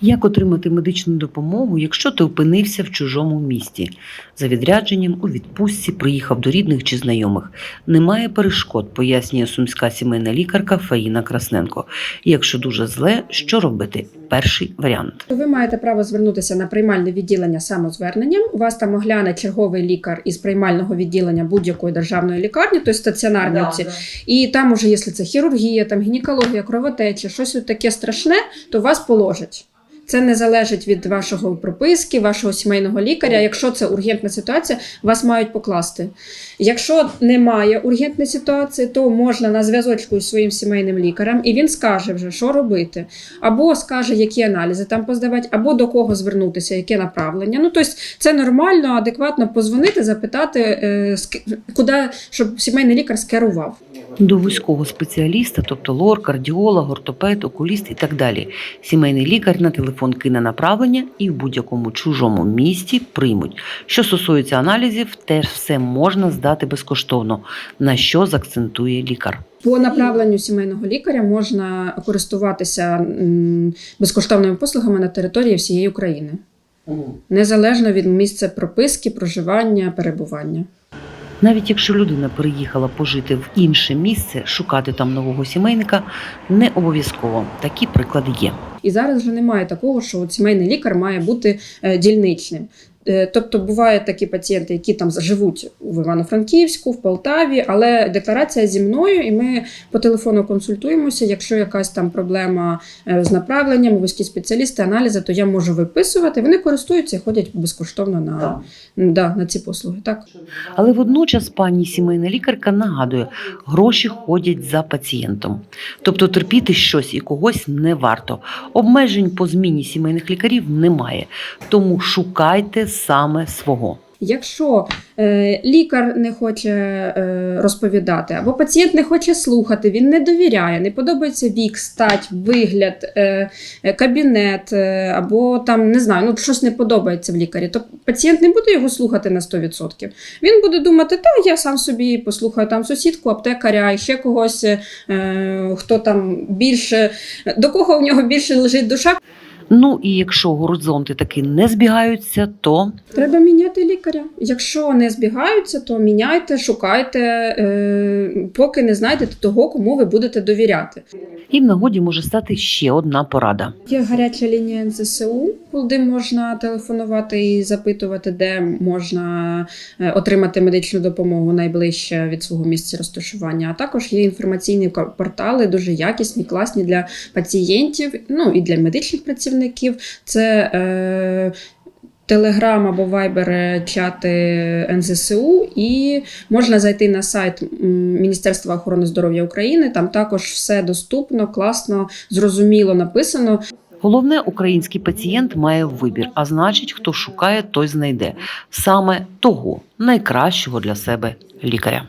Як отримати медичну допомогу, якщо ти опинився в чужому місті? За відрядженням у відпустці приїхав до рідних чи знайомих. Немає перешкод, пояснює сумська сімейна лікарка Фаїна Красненко. Якщо дуже зле, що робити? Перший варіант. Ви маєте право звернутися на приймальне відділення самозверненням. У вас там огляне черговий лікар із приймального відділення будь-якої державної лікарні, тобто стаціонарні оці. І там, уже, якщо це хірургія, там гінекологія, кровотеча, щось таке страшне, то вас положать. Це не залежить від вашого прописки, вашого сімейного лікаря. Якщо це ургентна ситуація, вас мають покласти. Якщо немає ургентної ситуації, то можна на зв'язочку з своїм сімейним лікарем, і він скаже вже, що робити. Або скаже, які аналізи там поздавати, або до кого звернутися, яке направлення. Ну, тобто це нормально, адекватно позвонити, запитати, е, куди, щоб сімейний лікар скерував. До вузького спеціаліста, тобто лор, кардіолог, ортопед, окуліст і так далі. Сімейний лікар на телефон кине направлення і в будь-якому чужому місті приймуть. Що стосується аналізів, теж все можна здати безкоштовно, на що заакцентує лікар. По направленню сімейного лікаря можна користуватися безкоштовними послугами на території всієї України, незалежно від місця прописки, проживання, перебування. Навіть якщо людина переїхала пожити в інше місце, шукати там нового сімейника не обов'язково. Такі приклади є. І зараз вже немає такого, що от сімейний лікар має бути е, дільничним. Е, Тобто бувають такі пацієнти, які там живуть в Івано-Франківську, в Полтаві, але декларація зі мною, і ми по телефону консультуємося. Якщо якась там проблема е, з направленням, вузькі спеціалісти, аналізи, то я можу виписувати. Вони користуються і ходять безкоштовно на, да, на ці послуги. Так. Але водночас пані сімейна лікарка нагадує, гроші ходять за пацієнтом. Тобто терпіти щось і когось не варто. Обмежень по зміні сімейних лікарів немає. Тому шукайте саме свого. Якщо е, лікар не хоче е, розповідати, або пацієнт не хоче слухати, він не довіряє, не подобається вік, стать, вигляд, е, е, кабінет, е, або там не знаю, ну щось не подобається в лікарі, то пацієнт не буде його слухати на 100%. Він буде думати, та я сам собі послухаю там сусідку, аптекаря ще когось, е, хто там більше, до кого в нього більше лежить душа. Ну і якщо горизонти таки не збігаються, то Треба міняти лікаря. Якщо не збігаються, то міняйте, шукайте, е, поки не знайдете того, кому ви будете довіряти. і в нагоді може стати ще одна порада. Є гаряча лінія НЗСУ, куди можна телефонувати і запитувати, де можна е, отримати медичну допомогу найближче від свого місця розташування. А також є інформаційні портали, дуже якісні, класні для пацієнтів, ну і для медичних працівників. Це е, Телеграм або Вайбер чати НЗСУ, і можна зайти на сайт Міністерства охорони здоров'я України. Там також все доступно, класно, зрозуміло написано. Головне, український пацієнт має вибір, а значить, хто шукає, той знайде саме того найкращого для себе лікаря.